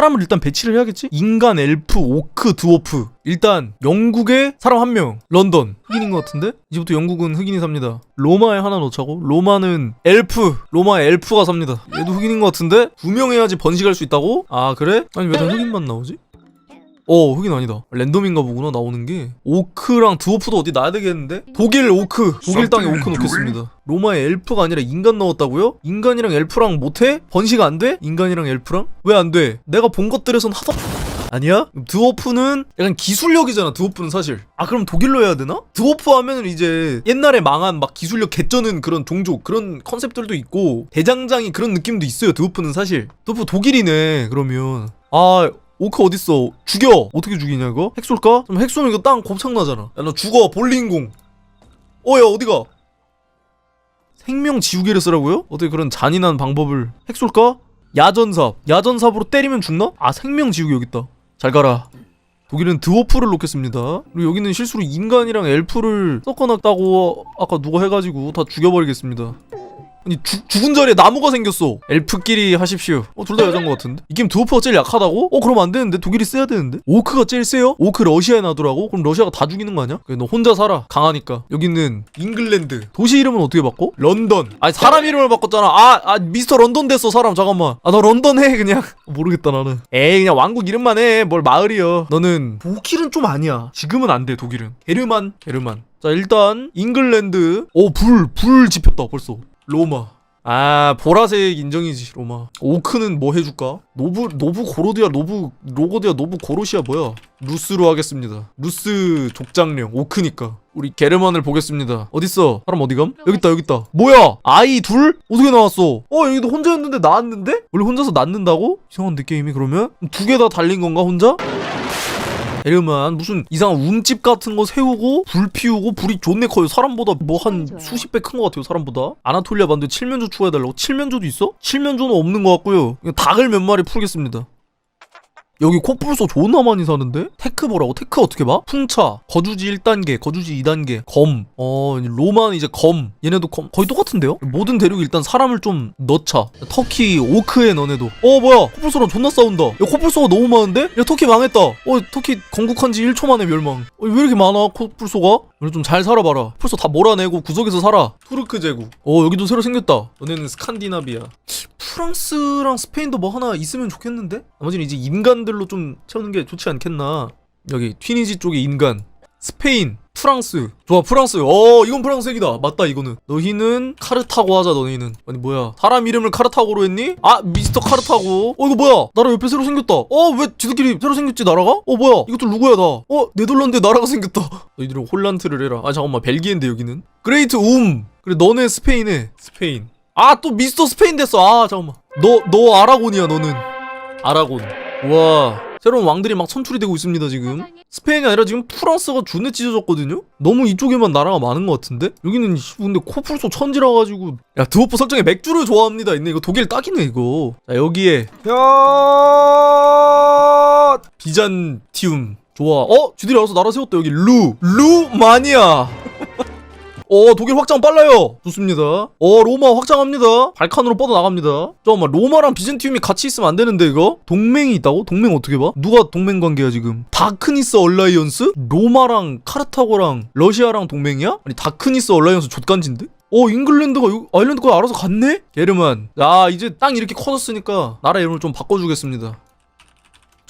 사람을 일단 배치를 해야겠지? 인간, 엘프, 오크, 드워프. 일단 영국에 사람 한 명. 런던. 흑인인 것 같은데? 이제부터 영국은 흑인이 삽니다. 로마에 하나 넣자고? 로마는 엘프. 로마에 엘프가 삽니다. 얘도 흑인인 것 같은데? 두 명 해야지 번식할 수 있다고? 아 그래? 아니 왜 다 흑인만 나오지? 어 흑인 아니다 랜덤인가 보구나 나오는 게 오크랑 드워프도 어디 놔야 되겠는데? 독일 오크 독일 땅에 오크 놓겠습니다 로마에 엘프가 아니라 인간 넣었다고요? 인간이랑 엘프랑 못해? 번식 안 돼? 인간이랑 엘프랑? 왜 안 돼? 내가 본 것들에선 하다 아니야? 드워프는 약간 기술력이잖아 드워프는 사실 아 그럼 독일로 해야 되나? 드워프 하면은 이제 옛날에 망한 막 기술력 개쩌는 그런 종족 그런 컨셉들도 있고 대장장이 그런 느낌도 있어요 드워프는 사실 드워프 독일이네 그러면 아 오크 어딨어? 죽여! 어떻게 죽이냐 이거? 핵 쏠까? 그럼 핵 쏘면 이거 땅 곱창 나잖아 야 너 죽어 볼링공 어야 어디가? 생명 지우개를 쓰라고요? 어떻게 그런 잔인한 방법을 핵 쏠까? 야전삽 야전삽으로 때리면 죽나? 아 생명 지우개 여기 있다 잘 가라 독일은 드워프를 놓겠습니다 그리고 여기는 실수로 인간이랑 엘프를 섞어놨다고 아까 누가 해가지고 다 죽여버리겠습니다 아니 죽- 죽은 자리에 나무가 생겼어. 엘프끼리 하십시오. 어 둘 다 여자인 것 같은데? 이 게임 드워프가 제일 약하다고? 어 그럼 안 되는데? 독일이 세야 되는데? 오크가 제일 세요? 오크 러시아에 놔두라고? 그럼 러시아가 다 죽이는 거 아니야? 그래, 너 혼자 살아. 강하니까. 여기는 잉글랜드. 도시 이름은 어떻게 바꿔? 런던. 아니 사람 이름을 바꿨잖아. 아, 아 미스터 런던 됐어 사람. 잠깐만. 아너 런던 해 그냥. 모르겠다 나는. 에이 그냥 왕국 이름만 해 뭘 마을이여. 너는 독일은 좀 아니야. 지금은 안 돼 독일은. 게르만. 게르만. 자 일단 잉글랜드. 오 불불 지폈다 벌써 로마 아 보라색 인정이지 로마 오크는 뭐 해줄까? 노브 노브 고로디아 노브 로고디아 노브 고로시아 뭐야 루스로 하겠습니다 루스 족장령 오크니까 우리 게르만을 보겠습니다 어딨어 사람 어디감? 여깄다 여깄다 뭐야 아이 둘? 어떻게 나왔어? 어 여기도 혼자였는데 나왔는데? 원래 혼자서 낳는다고? 이상한데 게임이 그러면? 두 개 다 달린 건가 혼자? 에르만 무슨 이상한 움집 같은 거 세우고 불 피우고 불이 존내 커요 사람보다 뭐 한. 수십 배 큰 것 같아요 사람보다. 아나톨리아 반도에 칠면조 추가해달라고? 칠면조도 있어? 칠면조는 없는 것 같고요. 닭을 몇 마리 풀겠습니다 여기 코뿔소 존나 많이 사는데? 테크 보라고? 테크 어떻게 봐? 풍차, 거주지 1단계, 거주지 2단계, 검, 어, 로마는 이제 검, 얘네도 검, 거의 똑같은데요? 모든 대륙에 일단 사람을 좀 넣자. 터키, 오크에 너네도. 어, 뭐야? 코뿔소랑 존나 싸운다. 야, 코뿔소가 너무 많은데? 야, 터키 망했다. 어, 터키 건국한 지 1초 만에 멸망. 어, 왜 이렇게 많아, 코뿔소가? 우리 좀잘 살아봐라. 코뿔소 다 몰아내고 구석에서 살아. 투르크 제국. 어, 여기도 새로 생겼다. 너네는 스칸디나비아. 프랑스랑 스페인도 뭐 하나 있으면 좋겠는데? 나머지는 이제 인간들로 좀 채우는 게 좋지 않겠나? 여기 튀니지 쪽에 인간, 스페인, 프랑스. 좋아, 프랑스. 어, 이건 프랑스 얘기다. 맞다, 이거는. 너희는 카르타고 하자, 너희는. 아니, 뭐야. 사람 이름을 카르타고로 했니? 아, 미스터 카르타고. 어, 이거 뭐야. 나라 옆에 새로 생겼다. 어, 왜 지들끼리 새로 생겼지, 나라가? 어, 뭐야. 이것들 누구야, 나. 어, 네덜란드에 나라가 생겼다. 너희들은 홀란트를 해라. 아, 잠깐만. 벨기에인데, 여기는. 그레이트 움. 그래, 너네 스페인에. 스페인. 아, 또 미스터 스페인 됐어. 아, 잠깐만. 너, 너 아라곤이야, 너는. 아라곤. 와. 새로운 왕들이 막 선출이 되고 있습니다, 지금. 스페인이 아니라 지금 프랑스가 존내 찢어졌거든요? 너무 이쪽에만 나라가 많은 것 같은데? 여기는, 씨, 근데 코뿔소 천지라 가지고. 야, 드워프 설정에 맥주를 좋아합니다. 있네. 이거 독일 딱이네, 이거. 자, 여기에. 야! 비잔티움. 좋아. 어? 쥐들이 알아서 나라 세웠다, 여기. 루. 루마니아. 어 독일 확장 빨라요 좋습니다 어 로마 확장합니다 발칸으로 뻗어나갑니다 잠깐만 로마랑 비젠티움이 같이 있으면 안 되는데 이거 동맹이 있다고? 동맹 어떻게 봐? 누가 동맹 관계야 지금 다크니스 얼라이언스? 로마랑 카르타고랑 러시아랑 동맹이야? 아니 다크니스 얼라이언스 족간지인데? 어 잉글랜드가 요- 아일랜드가 알아서 갔네? 게르만 야 이제 땅 이렇게 커졌으니까 나라 이름을 좀 바꿔주겠습니다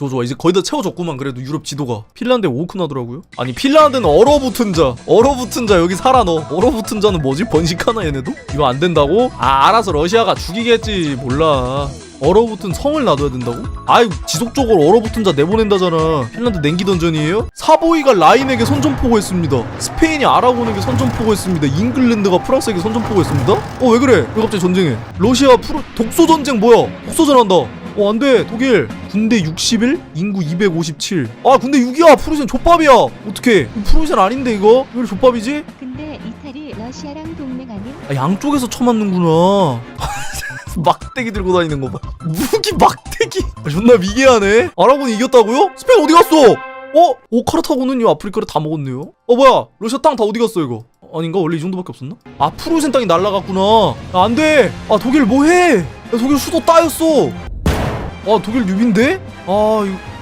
좋아. 좋아 이제 거의 다 채워졌구만. 그래도 유럽 지도가. 핀란드에 오크 나더라고요. 아니 핀란드는 얼어붙은 자. 얼어붙은 자. 여기 살아 너. 얼어붙은 자는 뭐지? 번식하나 얘네도? 이거 안 된다고? 아 알아서 러시아가 죽이겠지. 몰라. 얼어붙은 성을 놔둬야 된다고? 아이 지속적으로 얼어붙은 자 내보낸다잖아. 핀란드 냉기 던전이에요? 사보이가 라인에게 선전포고했습니다. 스페인이 아라곤에게 선전포고했습니다. 잉글랜드가 프랑스에게 선전포고했습니다. 어 왜 그래? 왜 갑자기 전쟁해? 러시아 프로 독소 전쟁 뭐야? 독소 전한다 어 안돼. 독일. 군대 61 인구 257아 군대 6이야. 프루센 족밥이야. 어떡해. 프루센 아닌데 이거? 왜 족밥이지? 근데 이탈이 러시아랑 동맹 아님? 아, 양쪽에서 쳐맞는구나. 막대기 들고 다니는 거 봐. 무기 막대기. 아, 존나 미개하네. 아라곤이 이겼다고요? 스페인 어디 갔어? 어? 오 카르타고는 이 아프리카를 다 먹었네요? 어 뭐야. 러시아 땅 다 어디 갔어 이거? 아닌가? 원래 이 정도밖에 없었나? 아 프루센 땅이 날라갔구나. 야, 안돼. 아 독일 뭐해? 야, 독일 수도 따였어 아 독일 뉴비인데? 아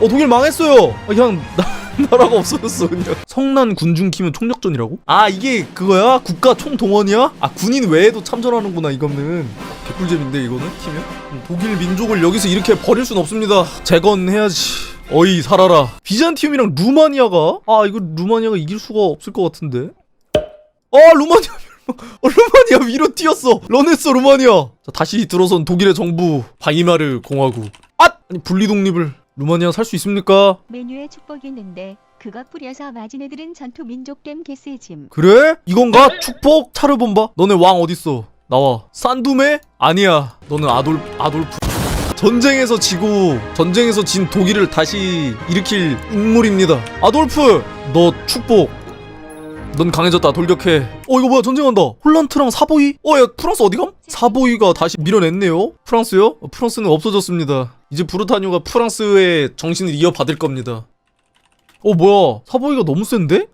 어 독일 망했어요 아, 그냥 나, 나라가 없어졌어 그냥 성난 군중 키면 총력전이라고? 아 이게 그거야? 국가 총동원이야? 아 군인 외에도 참전하는구나 이거는 개꿀잼인데 이거는 키면? 음, 독일 민족을 여기서 이렇게 버릴 순 없습니다 재건해야지 어이 살아라 비잔티움이랑 루마니아가? 아 이거 루마니아가 이길 수가 없을 것 같은데 아 루마니아 어, 루마니아 위로 뛰었어 런했어 루마니아 자 다시 들어선 독일의 정부 바이마르 공화국 아! 아니 분리 독립을 루마니아 살 수 있습니까? 메뉴에 축복이 있는데 그거 뿌려서 맞은 애들은 전투 민족됨 개쎄짐. 그래? 이건가? 축복? 차를 본봐 너네 왕 어딨어 나와 산두메? 아니야 너는 아돌 아돌프 전쟁에서 지고 전쟁에서 진 독일을 다시 일으킬 인물입니다 아돌프 너 축복 넌 강해졌다 돌격해 어 이거 뭐야 전쟁한다 홀란트랑 사보이? 어야 프랑스 어디감? 사보이가 다시 밀어냈네요 프랑스요? 어, 프랑스는 없어졌습니다 이제 부르타뉴가 프랑스의 정신을 이어받을 겁니다 어 뭐야 사보이가 너무 센데?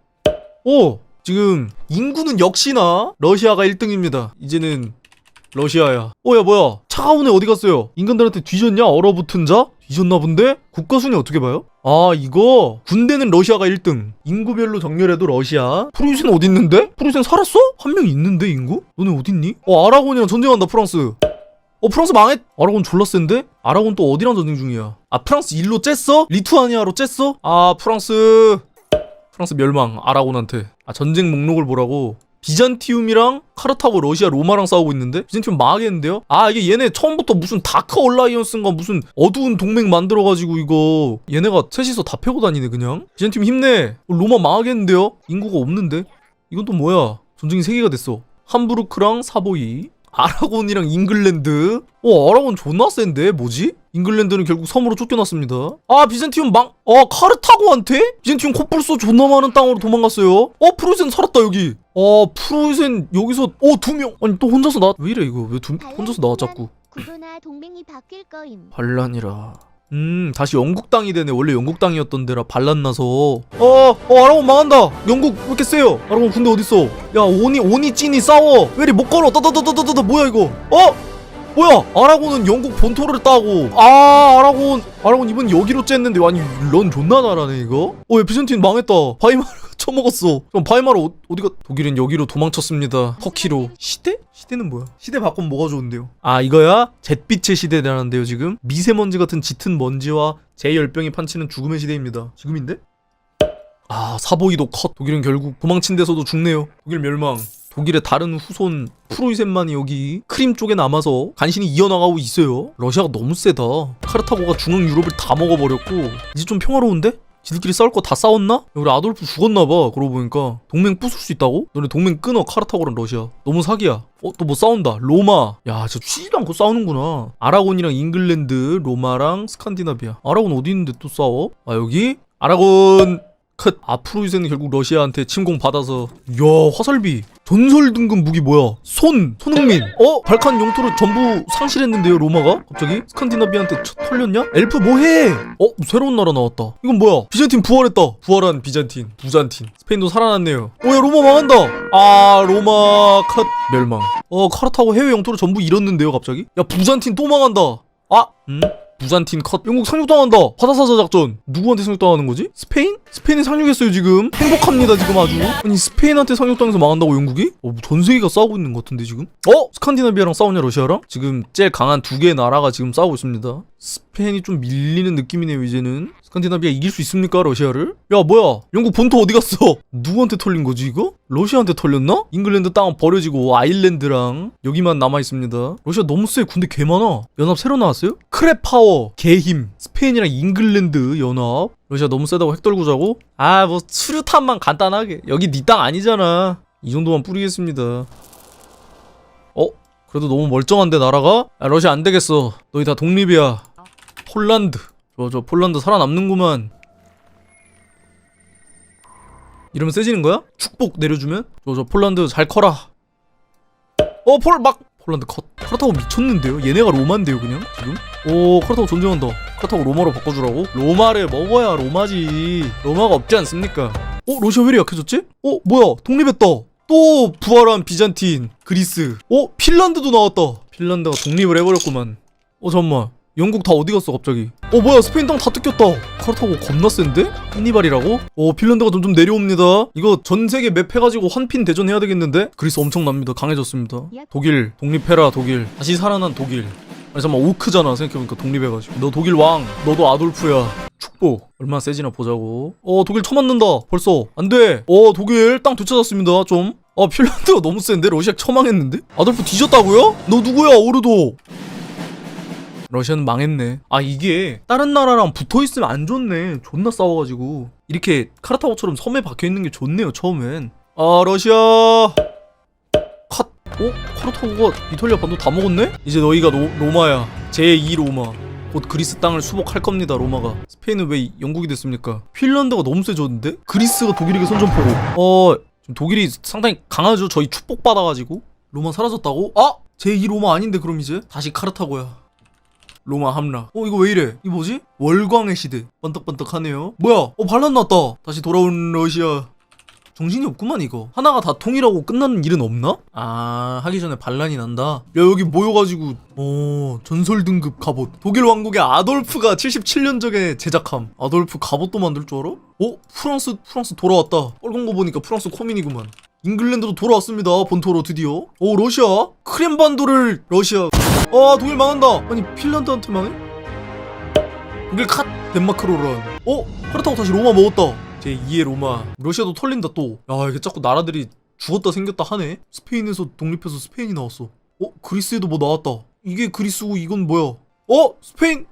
오 지금 인구는 역시나 러시아가 1등입니다 이제는 러시아야 어야 뭐야 차가운 애 어디 갔어요 인간들한테 뒤졌냐 얼어붙은 자? 뒤졌나 본데? 국가순위 어떻게 봐요? 아 이거 군대는 러시아가 1등 인구별로 정렬해도 러시아 프로이센 어디 있는데? 프로이센 살았어? 한 명 있는데 인구? 너네 어딨니? 어 아라곤이랑 전쟁한다 프랑스 어 프랑스 망했 아라곤 졸라 센데? 아라곤 또 어디랑 전쟁 중이야 아 프랑스 일로 쬐어? 리투아니아로 쬐어? 아 프랑스 프랑스 멸망 아라곤한테 아 전쟁 목록을 보라고 비잔티움이랑 카르타고 러시아 로마랑 싸우고 있는데 비잔티움 망하겠는데요? 아 이게 얘네 처음부터 무슨 다크 얼라이언스인가 무슨 어두운 동맹 만들어가지고 이거 얘네가 셋이서 다 패고 다니네 그냥 비잔티움 힘내 어, 로마 망하겠는데요? 인구가 없는데 이건 또 뭐야 전쟁이 세개가 됐어 함부르크랑 사보이 아라곤이랑 잉글랜드? 어 아라곤 존나 센데? 뭐지? 잉글랜드는 결국 섬으로 쫓겨났습니다. 아 비잔티움 망.. 어 카르타고한테? 비잔티움 코뿔소 존나 많은 땅으로 도망갔어요. 어 프로이센 살았다 여기. 어 프로이센 여기서 어두 명. 아니 또 혼자서 나 왜 이래 이거? 왜 두, 혼자서 나와 자꾸. 반란이라 음 다시 영국 땅이 되네. 원래 영국 땅이었던 데라 반란 나서. 어어 아라곤 망한다. 영국 왜 이렇게 세요? 아라곤 군대 어딨어? 야 오니 오니 찐이 싸워. 왜 이리 못 걸어? 떠떠떠떠떠떠. 뭐야 이거? 어? 뭐야? 아라곤은 영국 본토를 따고. 아 아라곤 아라곤 이번 여기로 쬐는데. 아니 런 존나 잘하네 이거? 어야 비잔틴 망했다. 바이마르가 처먹었어. 그럼 바이마르 어, 어디가? 독일은 여기로 도망쳤습니다. 터키로. 시대? 시대는 뭐야? 시대 바꾸면 뭐가 좋은데요? 아 이거야? 잿빛의 시대라는데요 지금? 미세먼지 같은 짙은 먼지와 제열병이 판치는 죽음의 시대입니다 지금인데? 아 사보이도 컷 독일은 결국 도망친 데서도 죽네요 독일 멸망 독일의 다른 후손 프로이센만이 여기 크림 쪽에 남아서 간신히 이어나가고 있어요 러시아가 너무 세다 카르타고가 중앙 유럽을 다 먹어버렸고 이제 좀 평화로운데? 지들끼리 싸울 거 다 싸웠나? 우리 아돌프 죽었나봐 그러고 보니까. 동맹 부술 수 있다고? 너네 동맹 끊어 카르타고랑 러시아. 너무 사기야. 어 또 뭐 싸운다. 로마. 야 진짜 쉬지도 않고 싸우는구나. 아라곤이랑 잉글랜드 로마랑 스칸디나비아. 아라곤 어디 있는데 또 싸워? 아 여기? 아라곤. 컷. 앞으로 이제는 결국 러시아한테 침공 받아서. 이야 화살비 전설 등급 무기 뭐야? 손 손흥민. 어? 발칸 영토를 전부 상실했는데요 로마가? 갑자기? 스칸디나비아한테 쳐- 털렸냐? 엘프 뭐해? 어? 새로운 나라 나왔다. 이건 뭐야? 비잔틴 부활했다. 부활한 비잔틴 부잔틴. 스페인도 살아났네요. 어야 로마 망한다! 아 로마 컷 멸망. 어 카르타고 해외 영토를 전부 잃었는데요 갑자기? 야 부잔틴 또 망한다! 아 음? 부잔틴 컷 영국 상륙당한다 바다사자 작전 누구한테 상륙당하는 거지? 스페인? 스페인이 상륙했어요 지금 행복합니다 지금 아주 아니 스페인한테 상륙당해서 망한다고 영국이? 어, 전 세계가 싸우고 있는 것 같은데 지금? 어? 스칸디나비아랑 싸우냐 러시아랑? 지금 제일 강한 두 개의 나라가 지금 싸우고 있습니다 스페인이 좀 밀리는 느낌이네요 이제는 스칸디나비아 이길 수 있습니까 러시아를? 야 뭐야 영국 본토 어디 갔어? 누구한테 털린 거지 이거? 러시아한테 털렸나? 잉글랜드 땅 버려지고 아일랜드랑 여기만 남아있습니다 러시아 너무 세 군대 개 많아 연합 새로 나왔어요? 크랩 파워 개힘 스페인이랑 잉글랜드 연합 러시아 너무 세다고 핵 떨고 자고? 아 뭐 수류탄만 간단하게 여기 니땅 아니잖아 이 정도만 뿌리겠습니다 어? 그래도 너무 멀쩡한데 나라가? 야 러시아 안 되겠어 너희 다 독립이야 폴란드 저저 폴란드 살아남는구만 이러면 세지는 거야? 축복 내려주면? 저저 폴란드 잘 커라 어 폴 막 폴란드 컷 카르타고 미쳤는데요? 얘네가 로마인데요 그냥 지금? 오 카르타고 존재한다 카르타고 로마로 바꿔주라고? 로마를 먹어야 로마지 로마가 없지 않습니까? 어 러시아 왜 이리 약해졌지? 어 뭐야 독립했다 또 부활한 비잔틴 그리스 어 핀란드도 나왔다 핀란드가 독립을 해버렸구만 어 잠깐만 영국 다 어디 갔어 갑자기? 어 뭐야 스페인 땅 다 뜯겼다. 카르타고 겁나 센데? 한니발이라고? 어 핀란드가 점점 내려옵니다. 이거 전 세계 맵 해가지고 환핀 대전 해야 되겠는데? 그리스 엄청납니다. 강해졌습니다. 독일. 독립해라 독일. 다시 살아난 독일. 아니 잠깐만 오크잖아 생각해보니까 독립해가지고. 너 독일 왕. 너도 아돌프야. 축복 얼마나 세지나 보자고. 어 독일 처맞는다. 벌써. 안돼. 어 독일 땅 되찾았습니다 좀. 아 핀란드가 너무 센데? 러시아 처망했는데? 아돌프 뒤졌다고요? 너 누구야 오르도 러시아는 망했네 아 이게 다른 나라랑 붙어 있으면 안 좋네 존나 싸워가지고 이렇게 카르타고처럼 섬에 박혀 있는 게 좋네요 처음엔 아 러시아 컷 어? 카르타고가 이탈리아 반도 다 먹었네? 이제 너희가 노, 로마야 제2 로마 곧 그리스 땅을 수복할 겁니다 로마가 스페인은 왜 영국이 됐습니까? 핀란드가 너무 세졌는데? 그리스가 독일에게 선전포고 어 독일이 상당히 강하죠 저희 축복받아가지고 로마 사라졌다고? 아! 제2 로마 아닌데 그럼 이제? 다시 카르타고야 로마 함락. 어 이거 왜 이래? 이 뭐지? 월광의 시대. 번떡번떡하네요. 뭐야? 어 반란 났다. 다시 돌아온 러시아. 정신이 없구만 이거. 하나가 다 통일하고 끝나는 일은 없나? 아 하기 전에 반란이 난다. 야 여기 모여가지고. 어 전설 등급 갑옷. 독일 왕국의 아돌프가 77년 전에 제작함. 아돌프 갑옷도 만들 줄 알아? 어? 프랑스 프랑스 돌아왔다. 빨간 거 보니까 프랑스 코민이구만 잉글랜드도 돌아왔습니다 본토로 드디어. 오 러시아? 크렘반도를 러시아. 아 독일 망한다. 아니 핀란드한테 망해? 독일 컷 덴마크로 런. 어? 그렇다고 다시 로마 먹었다. 제 2의 로마. 러시아도 털린다 또야 이게 자꾸 나라들이 죽었다 생겼다 하네. 스페인에서 독립해서 스페인이 나왔어. 어? 그리스에도 뭐 나왔다. 이게 그리스고 이건 뭐야? 어? 스페인?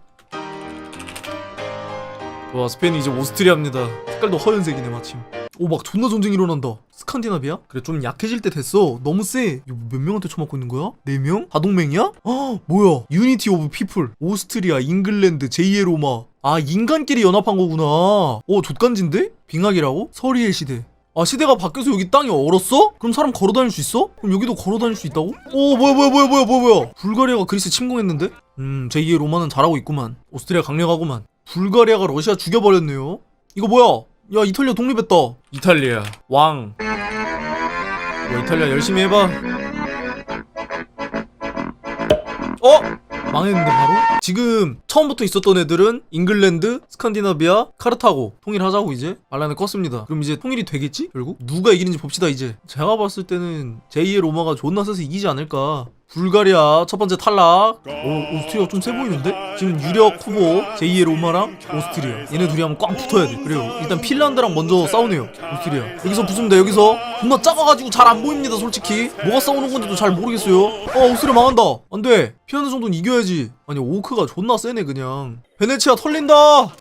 와 스페인이 이제 오스트리아입니다. 색깔도 허연색이네 마침 오 막 존나 전쟁 일어난다 스칸디나비아? 그래 좀 약해질 때 됐어 너무 세 이거 몇 명한테 처맞고 있는 거야? 4명? 다동맹이야? 아 뭐야 유니티 오브 피플 오스트리아 잉글랜드 제2의 로마 아 인간끼리 연합한 거구나 오 족간진데? 빙하기라고? 서리의 시대 아 시대가 바뀌어서 여기 땅이 얼었어? 그럼 사람 걸어 다닐 수 있어? 그럼 여기도 걸어 다닐 수 있다고? 오 뭐야 뭐야 뭐야 뭐야 뭐야 뭐야 불가리아가 그리스 침공했는데? 음 제2의 로마는 잘하고 있구만 오스트리아 강력하구만 불가리아가 러시아 죽여버렸네요 이거 뭐야 야 이탈리아 독립했다 이탈리아 왕 뭐, 이탈리아 열심히 해봐 어? 망했는데 바로? 지금 처음부터 있었던 애들은 잉글랜드, 스칸디나비아, 카르타고 통일하자고 이제 반란을 껐습니다. 그럼 이제 통일이 되겠지? 결국 누가 이기는지 봅시다 이제. 제가 봤을 때는 제2의 로마가 존나 세서 이기지 않을까. 불가리아 첫 번째 탈락. 오 오스트리아 좀 세 보이는데? 지금 유력 후보 제2의 로마랑 오스트리아. 얘네 둘이 한번 꽝 붙어야 돼. 그래요. 일단 핀란드랑 먼저 싸우네요. 오스트리아. 여기서 붙습니다. 여기서 존나 작아가지고 잘 안 보입니다. 솔직히 뭐가 싸우는 건지도 잘 모르겠어요. 어 오스트리아 망한다. 안돼. 핀란드 정도는 이겨야지. 아니 오크가 존나 세네 그냥. 베네치아 털린다.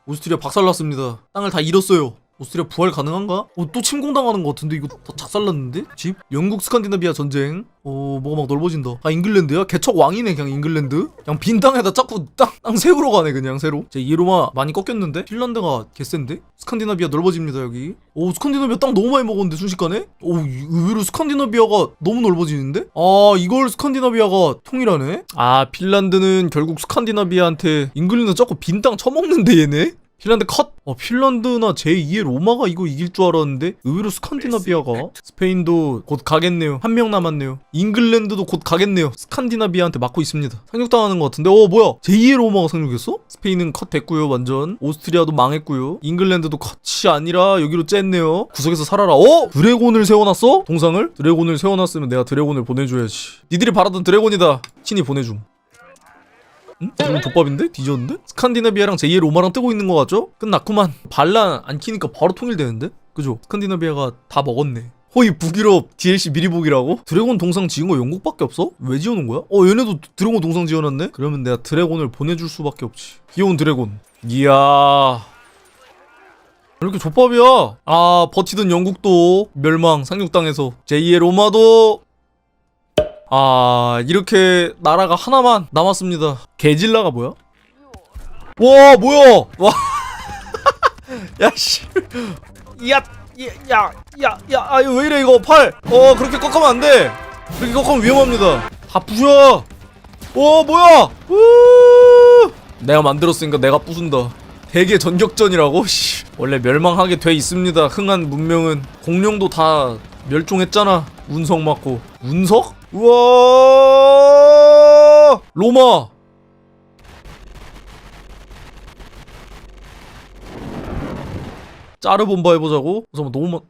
오스트리아 박살났습니다. 땅을 다 잃었어요. 오스트리아 부활 가능한가? 어, 또 침공당하는 것 같은데 이거 다 작살났는데? 집? 영국 스칸디나비아 전쟁 어 뭐가 막 넓어진다 아 잉글랜드야? 개척 왕이네 그냥 잉글랜드 그냥 빈 땅에다 자꾸 땅, 땅 세우러 가네 그냥 새로 제 이로마 많이 꺾였는데? 핀란드가 개센데? 스칸디나비아 넓어집니다 여기 오 스칸디나비아 땅 너무 많이 먹었는데 순식간에? 오 이- 의외로 스칸디나비아가 너무 넓어지는데? 아 이걸 스칸디나비아가 통일하네? 아 핀란드는 결국 스칸디나비아한테 잉글랜드 자꾸 빈 땅 처먹는데 얘네? 핀란드 컷! 어, 핀란드나 제2의 로마가 이거 이길 줄 알았는데 의외로 스칸디나비아가 스페인도 곧 가겠네요. 한 명 남았네요. 잉글랜드도 곧 가겠네요. 스칸디나비아한테 맞고 있습니다. 상륙당하는 것 같은데 어 뭐야 제2의 로마가 상륙했어? 스페인은 컷 됐고요 완전 오스트리아도 망했고요 잉글랜드도 컷이 아니라 여기로 쨌네요 구석에서 살아라 어? 드래곤을 세워놨어? 동상을? 드래곤을 세워놨으면 내가 드래곤을 보내줘야지 니들이 바라던 드래곤이다 친히 보내줌 응? 지금 족밥인데? 뒤졌는데? 스칸디나비아랑 제2의 로마랑 뜨고 있는 거 같죠? 끝났구만 반란 안 키니까 바로 통일되는데? 그죠? 스칸디나비아가 다 먹었네 호이 북유럽 DLC 미리 보기라고? 드래곤 동상 지은 거 영국밖에 없어? 왜 지어놓은 거야? 어 얘네도 드래곤 동상 지어놨네? 그러면 내가 드래곤을 보내줄 수밖에 없지 귀여운 드래곤 이야 이렇게 족밥이야 아 버티던 영국도 멸망 상륙당해서 제2의 로마도 아 이렇게 나라가 하나만 남았습니다 게질라가 뭐야? 와 뭐야 와 야씨 야 야, 야, 야, 아, 이거 왜 이래, 이거, 팔! 어, 그렇게 꺾으면 안 돼! 그렇게 꺾으면 위험합니다. 다 부셔! 어, 뭐야! 우! 내가 만들었으니까 내가 부순다. 대개 전격전이라고? 씨. 원래 멸망하게 돼 있습니다. 흥한 문명은. 공룡도 다 멸종했잖아. 운석 맞고. 운석? 우와! 로마! 짜르 본바 해보자고? 잠깐 너무